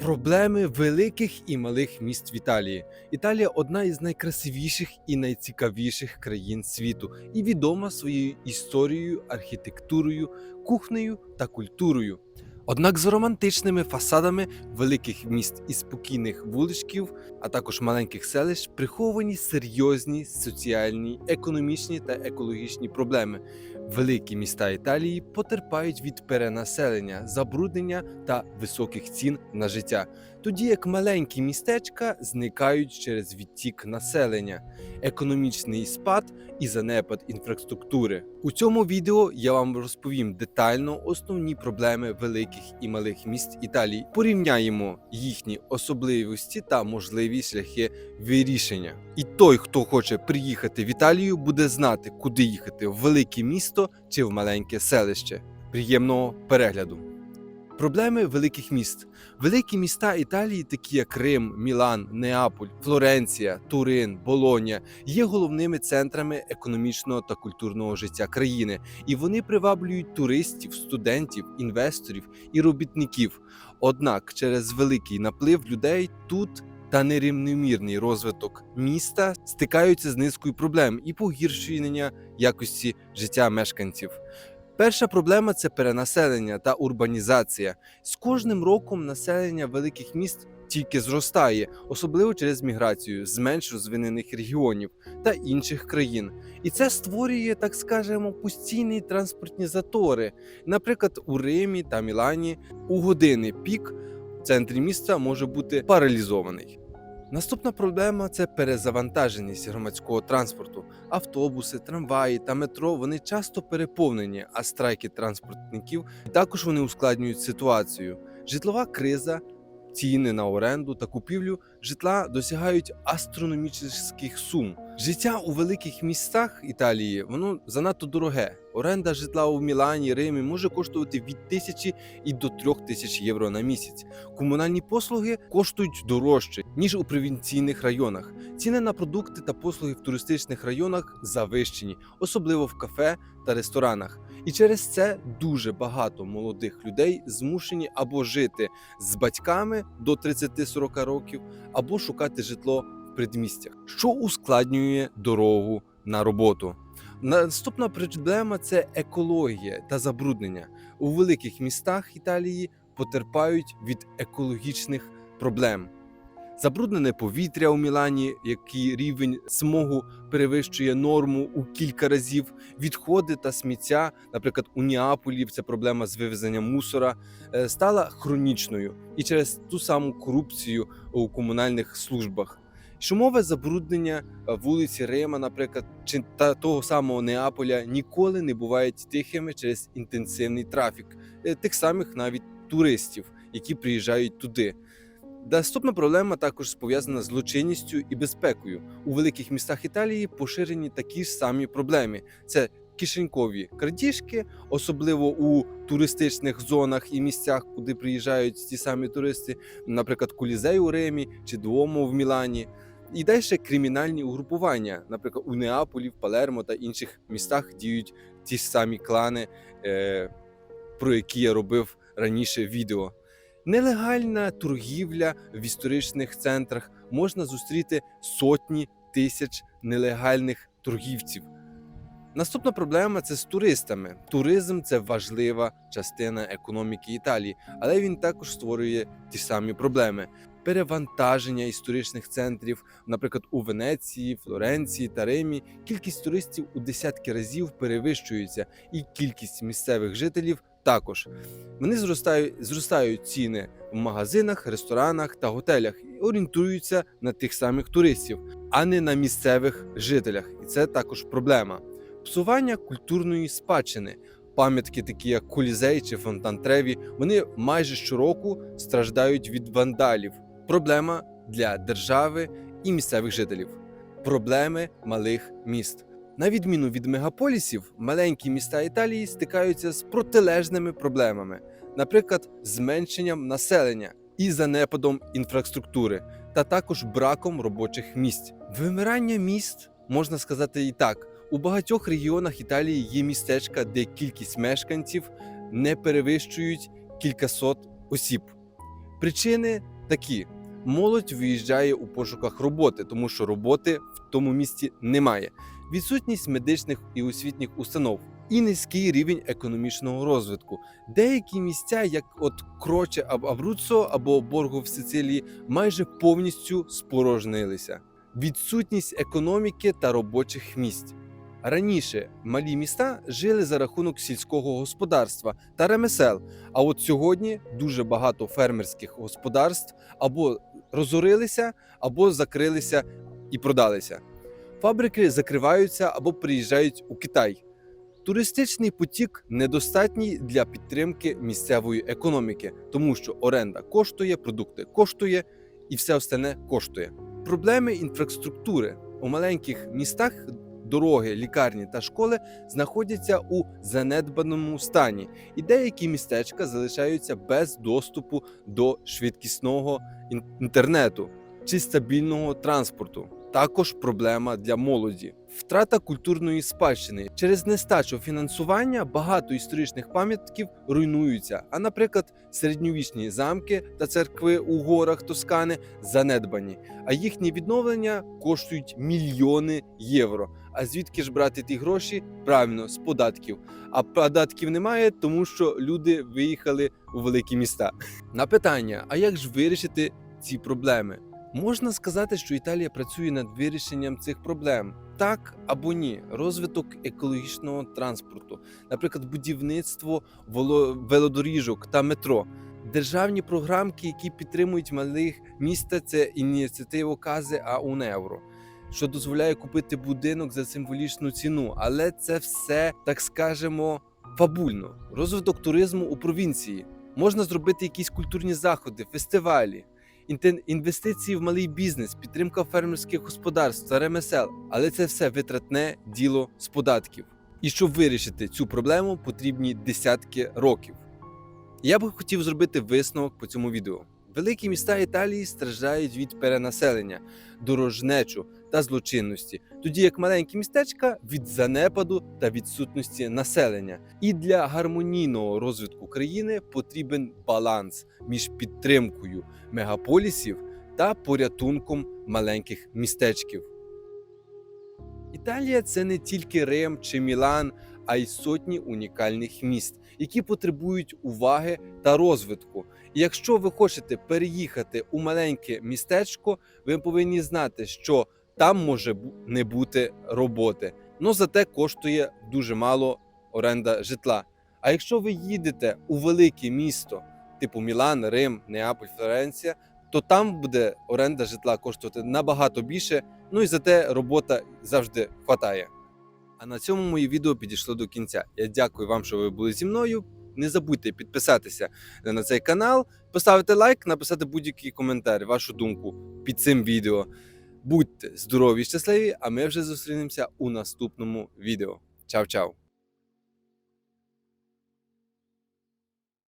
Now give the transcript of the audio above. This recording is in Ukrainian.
Проблеми великих і малих міст в Італії. Італія одна із найкрасивіших і найцікавіших країн світу і відома своєю історією, архітектурою, кухнею та культурою. Однак з романтичними фасадами великих міст і спокійних вуличків, а також маленьких селищ, приховані серйозні соціальні, економічні та екологічні проблеми. Великі міста Італії потерпають від перенаселення, забруднення та високих цін на життя, тоді як маленькі містечка зникають через відтік населення, економічний спад і занепад інфраструктури. У цьому відео я вам розповім детально основні проблеми великих і малих міст Італії. Порівняємо їхні особливості та можливі шляхи вирішення. І той, хто хоче приїхати в Італію, буде знати, куди їхати в велике місто чи в маленьке селище. Приємного перегляду. Проблеми великих міст. Великі міста Італії, такі як Рим, Мілан, Неаполь, Флоренція, Турин, Болоня, є головними центрами економічного та культурного життя країни, і вони приваблюють туристів, студентів, інвесторів і робітників. Однак через великий наплив людей тут та нерівномірний розвиток міста стикаються з низкою проблем і погіршення якості життя мешканців. Перша проблема це перенаселення та урбанізація. З кожним роком населення великих міст тільки зростає, особливо через міграцію з менш розвинених регіонів та інших країн. І це створює, так скажемо, постійні транспортні затори. Наприклад, у Римі та Мілані у години пік в центрі міста може бути паралізований. Наступна проблема це перезавантаженість громадського транспорту. Автобуси, трамваї та метро вони часто переповнені, а страйки транспортників також вони ускладнюють ситуацію. Житлова криза, ціни на оренду та купівлю житла досягають астрономічних сум. Життя у великих містах Італії воно занадто дороге. Оренда житла у Мілані, Римі може коштувати від тисячі і до трьох тисяч євро на місяць. Комунальні послуги коштують дорожче ніж у провінційних районах. Ціни на продукти та послуги в туристичних районах завищені, особливо в кафе та ресторанах. І через це дуже багато молодих людей змушені або жити з батьками до 30-40 років, або шукати житло предмістях, що ускладнює дорогу на роботу. Наступна проблема це екологія та забруднення. У великих містах Італії потерпають від екологічних проблем. Забруднене повітря у Мілані, який рівень смогу перевищує норму у кілька разів. Відходи та сміття, наприклад, у Неаполі це проблема з вивезенням мусора, е, стала хронічною і через ту саму корупцію у комунальних службах. Шумове забруднення е, вулиці Рима, наприклад, чи та того самого Неаполя ніколи не бувають тихими через інтенсивний трафік е, тих самих навіть туристів, які приїжджають туди. Наступна проблема також пов'язана з злочинністю і безпекою. У великих містах Італії поширені такі ж самі проблеми: це кишенькові крадіжки, особливо у туристичних зонах і місцях, куди приїжджають ті самі туристи, наприклад, Кулізей у Римі чи Дуомо в Мілані. І далі кримінальні угрупування, наприклад, у Неаполі, в Палермо та інших містах діють ті ж самі клани, е, про які я робив раніше відео. Нелегальна торгівля в історичних центрах можна зустріти сотні тисяч нелегальних торгівців. Наступна проблема це з туристами. Туризм це важлива частина економіки Італії, але він також створює ті самі проблеми. Перевантаження історичних центрів, наприклад, у Венеції, Флоренції та Римі, кількість туристів у десятки разів перевищується, і кількість місцевих жителів також. Вони зростають, зростають ціни в магазинах, ресторанах та готелях і орієнтуються на тих самих туристів, а не на місцевих жителях. І це також проблема. Псування культурної спадщини. Пам'ятки, такі як Колізей чи Фонтан Треві, вони майже щороку страждають від вандалів. Проблема для держави і місцевих жителів. Проблеми малих міст. На відміну від мегаполісів, маленькі міста Італії стикаються з протилежними проблемами, наприклад, зменшенням населення і занепадом інфраструктури, та також браком робочих місць. Вимирання міст можна сказати і так: у багатьох регіонах Італії є містечка, де кількість мешканців не перевищують кількасот осіб. Причини такі: молодь виїжджає у пошуках роботи, тому що роботи в тому місті немає. Відсутність медичних і освітніх установ і низький рівень економічного розвитку. Деякі місця, як от Кроче або Абруццо або Борго в Сицилії, майже повністю спорожнилися. Відсутність економіки та робочих місць. Раніше малі міста жили за рахунок сільського господарства та ремесел. А от сьогодні дуже багато фермерських господарств або розорилися, або закрилися і продалися. Фабрики закриваються або приїжджають у Китай. Туристичний потік недостатній для підтримки місцевої економіки, тому що оренда коштує, продукти коштує і все остальне коштує. Проблеми інфраструктури у маленьких містах. Дороги, лікарні та школи знаходяться у занедбаному стані, і деякі містечка залишаються без доступу до швидкісного інтернету чи стабільного транспорту. Також проблема для молоді. Втрата культурної спадщини через нестачу фінансування багато історичних пам'ятків руйнуються. А, наприклад, середньовічні замки та церкви у горах Тоскани занедбані, а їхні відновлення коштують мільйони євро. А звідки ж брати ті гроші? Правильно, з податків. А податків немає, тому що люди виїхали у великі міста. На питання: а як ж вирішити ці проблеми? Можна сказати, що Італія працює над вирішенням цих проблем. Так або ні, розвиток екологічного транспорту, наприклад, будівництво велодоріжок та метро. Державні програмки, які підтримують малих міста, це ініціатива Кази АУНЕВРО, що дозволяє купити будинок за символічну ціну, але це все, так скажемо, фабульно. Розвиток туризму у провінції. Можна зробити якісь культурні заходи, фестивалі. Інвестиції в малий бізнес, підтримка фермерських господарств та ремесел, але це все витратне діло з податків. І щоб вирішити цю проблему, потрібні десятки років. Я би хотів зробити висновок по цьому відео. Великі міста Італії страждають від перенаселення, дорожнечу та злочинності, тоді як маленькі містечка від занепаду та відсутності населення. І для гармонійного розвитку країни потрібен баланс між підтримкою мегаполісів та порятунком маленьких містечків. Італія це не тільки Рим чи Мілан, а й сотні унікальних міст, які потребують уваги та розвитку. Якщо ви хочете переїхати у маленьке містечко, ви повинні знати, що там може не бути роботи. Ну зате коштує дуже мало оренда житла. А якщо ви їдете у велике місто, типу Мілан, Рим, Неаполь, Флоренція, то там буде оренда житла коштувати набагато більше. Ну і зате робота завжди хватає. А на цьому моє відео підійшло до кінця. Я дякую вам, що ви були зі мною. Не забудьте підписатися на цей канал, поставити лайк, написати будь-який коментар, вашу думку під цим відео. Будьте здорові і щасливі, а ми вже зустрінемося у наступному відео. Чао-чао!